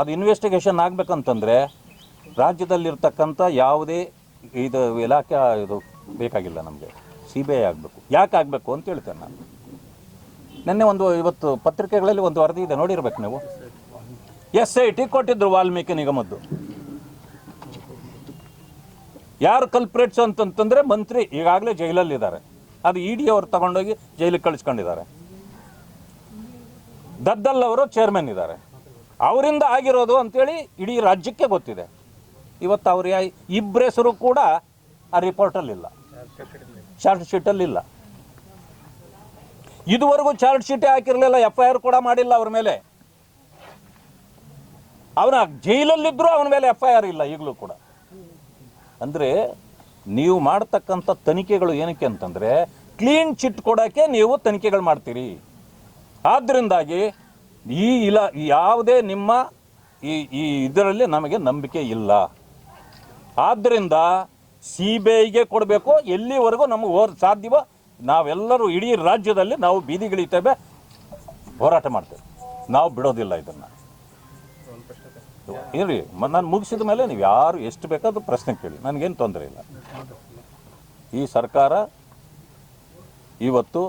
ಅದು ಇನ್ವೆಸ್ಟಿಗೇಷನ್ ಆಗಬೇಕಂತಂದರೆ ರಾಜ್ಯದಲ್ಲಿರ್ತಕ್ಕಂಥ ಯಾವುದೇ ಇದು ಇಲಾಖೆ, ಇದು ಬೇಕಾಗಿಲ್ಲ ನಮಗೆ. ಸಿ ಬಿ ಐ ಆಗಬೇಕು. ಯಾಕೆ ಆಗಬೇಕು ಅಂತ ಹೇಳ್ತೇನೆ ನಾನು. ನಿನ್ನೆ ಒಂದು ಇವತ್ತು ಪತ್ರಿಕೆಗಳಲ್ಲಿ ಒಂದು ವರದಿ ಇದೆ, ನೋಡಿರ್ಬೇಕು ನೀವು. ಎಸ್ ಐ ಟಿ ಕೊಟ್ಟಿದ್ರು ವಾಲ್ಮೀಕಿ ನಿಗಮದ್ದು. ಯಾರು ಕಲ್ಪ್ರೇಟ್ಸ್ ಅಂತಂತಂದ್ರೆ ಮಂತ್ರಿ ಈಗಾಗಲೇ ಜೈಲಲ್ಲಿದ್ದಾರೆ. ಅದು ಇ ಡಿ ಅವರು ತಗೊಂಡೋಗಿ ಜೈಲಿಗೆ ಕಳಿಸ್ಕೊಂಡಿದ್ದಾರೆ. ದದ್ದಲ್ ಅವರು ಚೇರ್ಮನ್ ಇದ್ದಾರೆ. ಅವರಿಂದ ಆಗಿರೋದು ಅಂತೇಳಿ ಇಡೀ ರಾಜ್ಯಕ್ಕೆ ಗೊತ್ತಿದೆ. ಇವತ್ತು ಅವ್ರ ಇಬ್ಬರ ಹೆಸರು ಕೂಡ ಆ ರಿಪೋರ್ಟಲ್ಲಿಲ್ಲ ಚಾರ್ಜ್ ಶೀಟಲ್ಲಿಲ್ಲ ಇದುವರೆಗೂ ಚಾರ್ಟ್ ಶೀಟೇ ಹಾಕಿರಲಿಲ್ಲ ಎಫ್ ಐ ಆರ್ ಕೂಡ ಮಾಡಿಲ್ಲ ಅವ್ರ ಮೇಲೆ. ಅವನ ಜೈಲಲ್ಲಿದ್ದರೂ ಅವನ ಮೇಲೆ ಎಫ್ ಐ ಆರ್ ಇಲ್ಲ, ಈಗಲೂ ಕೂಡ. ಅಂದರೆ ನೀವು ಮಾಡ್ತಕ್ಕಂಥ ತನಿಖೆಗಳು ಏನಕ್ಕೆ ಅಂತಂದರೆ ಕ್ಲೀನ್ ಚಿಟ್ ಕೊಡೋಕ್ಕೆ ನೀವು ತನಿಖೆಗಳು ಮಾಡ್ತೀರಿ. ಆದ್ದರಿಂದಾಗಿ ಈ ಇಲ್ಲ ಯಾವುದೇ ನಿಮ್ಮ ಈ ಈ ಇದರಲ್ಲಿ ನಮಗೆ ನಂಬಿಕೆ ಇಲ್ಲ. ಆದ್ದರಿಂದ ಸಿ ಬಿ ಐಗೆ ಕೊಡಬೇಕು, ಎಲ್ಲಿವರೆಗೂ ನಮಗೆ ಹೋರ್ ಸಾಧ್ಯವೋ, ನಾವೆಲ್ಲರೂ ಇಡೀ ರಾಜ್ಯದಲ್ಲಿ ನಾವು ಬೀದಿಗಿಳಿತೇವೆ ಹೋರಾಟ ಮಾಡ್ತೇವೆ. ನಾವು ಬಿಡೋದಿಲ್ಲ ಇದನ್ನು. ಇರ್ರಿ ನಾನು ಮುಗಿಸಿದ ಮೇಲೆ ನೀವು ಯಾರು ಎಷ್ಟು ಬೇಕಾದ್ರೂ ಪ್ರಶ್ನೆ ಕೇಳಿ, ನನಗೇನು ತೊಂದರೆ ಇಲ್ಲ. ಈ ಸರ್ಕಾರ ಇವತ್ತು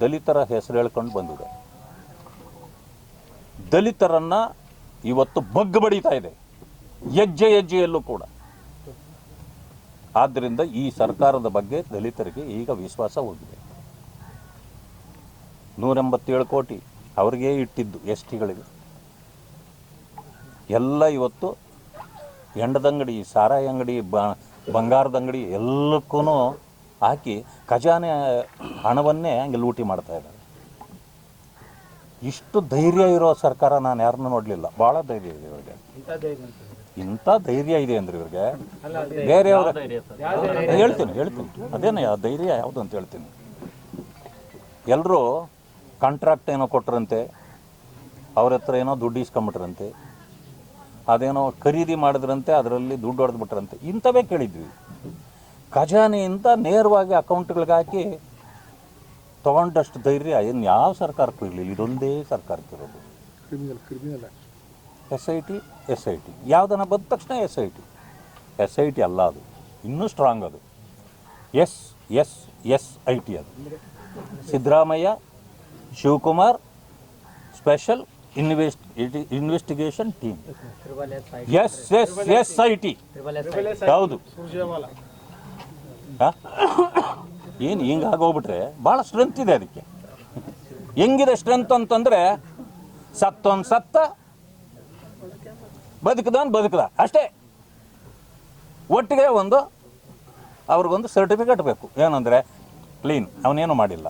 ದಲಿತರ ಹೆಸರು ಹೇಳ್ಕೊಂಡು ಬಂದಿದೆ. ದಲಿತರನ್ನು ಇವತ್ತು ಬಗ್ಗು ಬಡಿತಾ ಇದೆ. ಹೆಜ್ಜೆ ಹೆಜ್ಜೆಯಲ್ಲೂ ಕೂಡ. ಆದ್ದರಿಂದ ಈ ಸರ್ಕಾರದ ಬಗ್ಗೆ ದಲಿತರಿಗೆ ಈಗ ವಿಶ್ವಾಸ ಹೋಗಿದೆ. ನೂರೆಂಬತ್ತೇಳು ಕೋಟಿ ಅವರಿಗೆ ಇಟ್ಟಿದ್ದು ಎಸ್ ಟಿಗಳಿಗೆ ಎಲ್ಲ ಇವತ್ತು ಎಂಡದಂಗಡಿ ಸಾರಾಯಿ ಅಂಗಡಿ ಬ ಬಂಗಾರದ ಅಂಗಡಿ ಎಲ್ಲಕ್ಕೂ ಹಾಕಿ ಖಜಾನೆ ಹಣವನ್ನೇ ಹಂಗೆ ಲೂಟಿ ಮಾಡ್ತಾ ಇದ್ದಾರೆ. ಇಷ್ಟು ಧೈರ್ಯ ಇರೋ ಸರ್ಕಾರ ನಾನು ಯಾರನ್ನೂ ನೋಡಲಿಲ್ಲ. ಭಾಳ ಧೈರ್ಯ ಇದೆ ಇವ್ರಿಗೆ. ಇಂಥ ಧೈರ್ಯ ಇದೆ ಅಂದ್ರೆ ಇವ್ರಿಗೆ? ಬೇರೆಯವ್ರ ಹೇಳ್ತೀನಿ ಹೇಳ್ತೀನಿ. ಅದೇನೇ ಆ ಧೈರ್ಯ ಯಾವುದು ಅಂತ ಹೇಳ್ತೀನಿ. ಎಲ್ಲರೂ ಕಾಂಟ್ರಾಕ್ಟ್ ಏನೋ ಕೊಟ್ರಂತೆ ಅವ್ರ ಹತ್ರ ಏನೋ ದುಡ್ಡು ಇಸ್ಕೊಂಬಿಟ್ರಂತೆ ಅದೇನೋ ಖರೀದಿ ಮಾಡಿದ್ರಂತೆ ಅದರಲ್ಲಿ ದುಡ್ಡು ಹೊಡೆದ್ಬಿಟ್ರಂತೆ ಇಂಥವೇ ಕೇಳಿದ್ವಿ. ಖಜಾನೆಯಿಂದ ನೇರವಾಗಿ ಅಕೌಂಟ್ಗಳಿಗೆ ಹಾಕಿ ತಗೊಂಡಷ್ಟು ಧೈರ್ಯ. ಇನ್ನು ಯಾವ ಸರ್ಕಾರಕ್ಕೂ ಇರಲಿಲ್ಲ. ಇದೊಂದೇ ಸರ್ಕಾರಕ್ಕೆ ಇರೋದು. S I T, S I T. ಯಾವುದನ್ನ ಬಂದ ತಕ್ಷಣ S I T. S I T ಅಲ್ಲ ಅದು. ಇನ್ನೂ ಸ್ಟ್ರಾಂಗ್ ಅದು. S S S I T ಅದು. Siddaramaiah, Shivakumar special invest investigation team S S S I T. ಹೌದು? ಏನು ಹಿಂಗೆ ಆಗೋಗ್ಬಿಟ್ರೆ ಭಾಳ ಸ್ಟ್ರೆಂತ್ ಇದೆ ಅದಕ್ಕೆ. ಹೆಂಗಿದೆ ಸ್ಟ್ರೆಂತ್ ಅಂತಂದರೆ ಸತ್ತೊಂದು ಸತ್ತ ಬದುಕದವನು ಬದುಕದ, ಅಷ್ಟೇ. ಒಟ್ಟಿಗೆ ಒಂದು ಅವ್ರಿಗೊಂದು ಸರ್ಟಿಫಿಕೇಟ್ ಬೇಕು. ಏನಂದರೆ ಕ್ಲೀನ್ ಅವನೇನು ಮಾಡಿಲ್ಲ.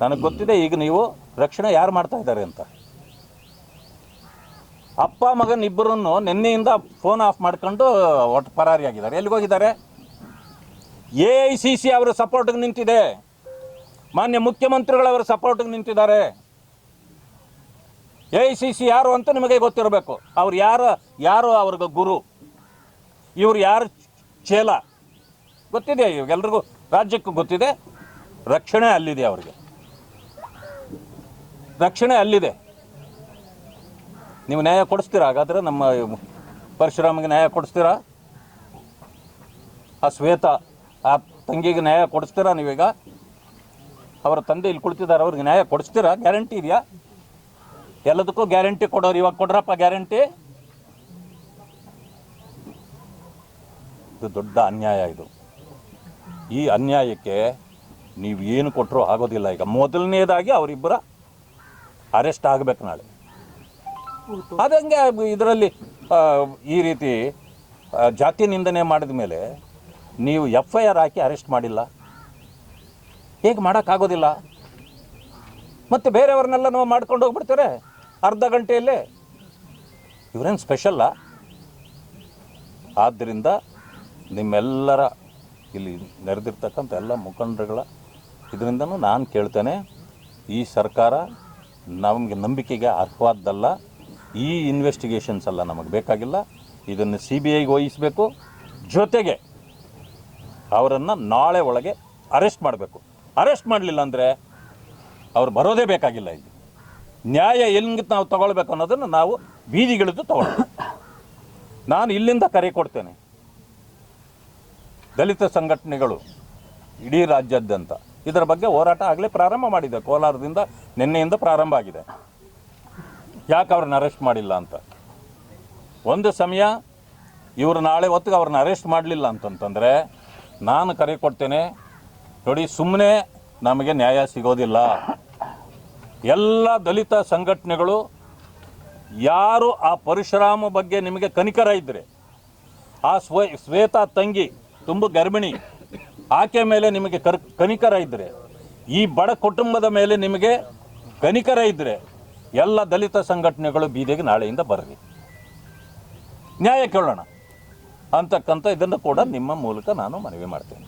ನನಗೆ ಗೊತ್ತಿದೆ, ಈಗ ನೀವು ರಕ್ಷಣೆ ಯಾರು ಮಾಡ್ತಾ ಇದ್ದಾರೆ ಅಂತ. ಅಪ್ಪ, ಮಗನ ಇಬ್ಬರನ್ನು ನಿನ್ನೆಯಿಂದ ಫೋನ್ ಆಫ್ ಮಾಡ್ಕೊಂಡು ಒಟ್ಟು ಪರಾರಿಯಾಗಿದ್ದಾರೆ ಎಲ್ಲಿಗೆ ಹೋಗಿದ್ದಾರೆ? ಎ ಐ ಸಿ ಸಿ ಅವರ ಸಪೋರ್ಟ್ಗೆ ನಿಂತಿದೆ. ಮಾನ್ಯ ಮುಖ್ಯಮಂತ್ರಿಗಳವರ ಸಪೋರ್ಟ್ಗೆ ನಿಂತಿದ್ದಾರೆ. ಎ ಐ ಸಿ ಸಿ ಯಾರು ಅಂತ ನಿಮಗೆ ಗೊತ್ತಿರಬೇಕು. ಅವ್ರು ಯಾರು ಯಾರು ಅವ್ರಿಗೆ ಗುರು? ಇವ್ರು ಯಾರು ಚೇಲ ಗೊತ್ತಿದೆ ಇವಾಗೆಲ್ರಿಗೂ ರಾಜ್ಯಕ್ಕೂ ಗೊತ್ತಿದೆ. ರಕ್ಷಣೆ ಅಲ್ಲಿದೆ ಅವ್ರಿಗೆ. ರಕ್ಷಣೆ ಅಲ್ಲಿದೆ. ನೀವು ನ್ಯಾಯ ಕೊಡಿಸ್ತೀರಾ? ಹಾಗಾದ್ರೆ ನಮ್ಮ ಪರಶುರಾಮಿಗೆ ನ್ಯಾಯ ಕೊಡಿಸ್ತೀರಾ? ಆ ಶ್ವೇತ, ಆ ತಂಗಿಗೆ ನ್ಯಾಯ ಕೊಡಿಸ್ತೀರಾ ನೀವೀಗ? ಅವರ ತಂದೆ ಇಲ್ಲಿ ಕುಳಿತಿದ್ದಾರೆ, ಅವ್ರಿಗೆ ನ್ಯಾಯ ಕೊಡಿಸ್ತೀರಾ? ಗ್ಯಾರಂಟಿ ಇದೆಯಾ? ಎಲ್ಲದಕ್ಕೂ ಗ್ಯಾರಂಟಿ ಕೊಡೋರು. ಇವಾಗ ಕೊಡ್ರಪ್ಪ ಗ್ಯಾರಂಟಿ? ಇದು ದೊಡ್ಡ ಅನ್ಯಾಯ ಇದು. ಈ ಅನ್ಯಾಯಕ್ಕೆ ನೀವು ಏನು ಕೊಟ್ಟರು ಆಗೋದಿಲ್ಲ. ಈಗ ಮೊದಲನೇದಾಗಿ ಅವರಿಬ್ಬರ ಅರೆಸ್ಟ್ ಆಗಬೇಕು ನಾಳೆ. ಅದಂಗೆ ಇದರಲ್ಲಿ ಈ ರೀತಿ ಜಾತಿ ನಿಂದನೆ ಮಾಡಿದ ಮೇಲೆ ನೀವು ಎಫ್ ಐ ಆರ್ ಹಾಕಿ ಅರೆಸ್ಟ್ ಮಾಡಿಲ್ಲ. ಹೇಗೆ ಮಾಡೋಕ್ಕಾಗೋದಿಲ್ಲ? ಮತ್ತು ಬೇರೆಯವ್ರನ್ನೆಲ್ಲ ನಾವು ಮಾಡ್ಕೊಂಡು ಹೋಗ್ಬಿಡ್ತಾರೆ ಅರ್ಧ ಗಂಟೆಯಲ್ಲೇ. ಇವರೇನು ಸ್ಪೆಷಲ್ಲ ಆದ್ದರಿಂದ ನಿಮ್ಮೆಲ್ಲರ ಇಲ್ಲಿ ನೆರೆದಿರ್ತಕ್ಕಂಥ ಎಲ್ಲ ಮುಖಂಡರುಗಳ ಇದರಿಂದನೂ ನಾನು ಕೇಳ್ತೇನೆ, ಈ ಸರ್ಕಾರ ನಮಗೆ ನಂಬಿಕೆಗೆ ಅರ್ಹವಾದ್ದಲ್ಲ, ಈ ಇನ್ವೆಸ್ಟಿಗೇಷನ್ಸ್ ಎಲ್ಲ ನಮಗೆ ಬೇಕಾಗಿಲ್ಲ, ಇದನ್ನು ಸಿ ಬಿ ಐಗೆ ವಹಿಸಬೇಕು, ಜೊತೆಗೆ ಅವರನ್ನು ನಾಳೆ ಒಳಗೆ ಅರೆಸ್ಟ್ ಮಾಡಬೇಕು. ಅರೆಸ್ಟ್ ಮಾಡಲಿಲ್ಲ ಅಂದರೆ ಅವ್ರು ಬರೋದೇ ಬೇಕಾಗಿಲ್ಲ ಇಲ್ಲಿ. ನ್ಯಾಯ ಹೆಂಗೆ ನಾವು ತಗೊಳ್ಬೇಕು ಅನ್ನೋದನ್ನು ನಾವು ಬೀದಿಗಿಳಿದು ತಗೊಳ್ಬೇಕು. ನಾನು ಇಲ್ಲಿಂದ ಕರೆ ಕೊಡ್ತೇನೆ. ದಲಿತ ಸಂಘಟನೆಗಳು ಇಡೀ ರಾಜ್ಯಾದ್ಯಂತ ಇದರ ಬಗ್ಗೆ ಹೋರಾಟ ಆಗಲೇ ಪ್ರಾರಂಭ ಮಾಡಿದೆ. ಕೋಲಾರದಿಂದ ನಿನ್ನೆಯಿಂದ ಪ್ರಾರಂಭ ಆಗಿದೆ. ಯಾಕೆ ಅವ್ರನ್ನ ಅರೆಸ್ಟ್ ಮಾಡಿಲ್ಲ ಅಂತ? ಒಂದು ಸಮಯ ಇವರು ನಾಳೆ ಹೊತ್ತಿಗೆ ಅವ್ರನ್ನ ಅರೆಸ್ಟ್ ಮಾಡಲಿಲ್ಲ ಅಂತಂತಂದರೆ ನಾನು ಕರೆ ಕೊಡ್ತೇನೆ. ನೋಡಿ ಸುಮ್ಮನೆ ನಮಗೆ ನ್ಯಾಯ ಸಿಗೋದಿಲ್ಲ. ಎಲ್ಲ ದಲಿತ ಸಂಘಟನೆಗಳು ಯಾರು ಆ ಪರಶುರಾಮ ಬಗ್ಗೆ ನಿಮಗೆ ಕನಿಕರ ಇದ್ದರೆ ಆ ಸ್ವ, ಶ್ವೇತ ತಂಗಿ, ತುಂಬ ಗರ್ಭಿಣಿ, ಆಕೆ ಮೇಲೆ ನಿಮಗೆ ಕರ್, ಕನಿಕರ ಇದ್ದರೆ ಈ ಬಡ ಕುಟುಂಬದ ಮೇಲೆ ನಿಮಗೆ ಕನಿಕರ ಇದ್ದರೆ ಎಲ್ಲ ದಲಿತ ಸಂಘಟನೆಗಳು ಬೀದಿಗೆ ನಾಳೆಯಿಂದ ಬರಲಿ ನ್ಯಾಯ ಕೇಳೋಣ. ಅಂತಕ್ಕಂಥ ಇದನ್ನು ಕೂಡ ನಿಮ್ಮ ಮೂಲಕ ನಾನು ಮನವಿ ಮಾಡ್ತೇನೆ.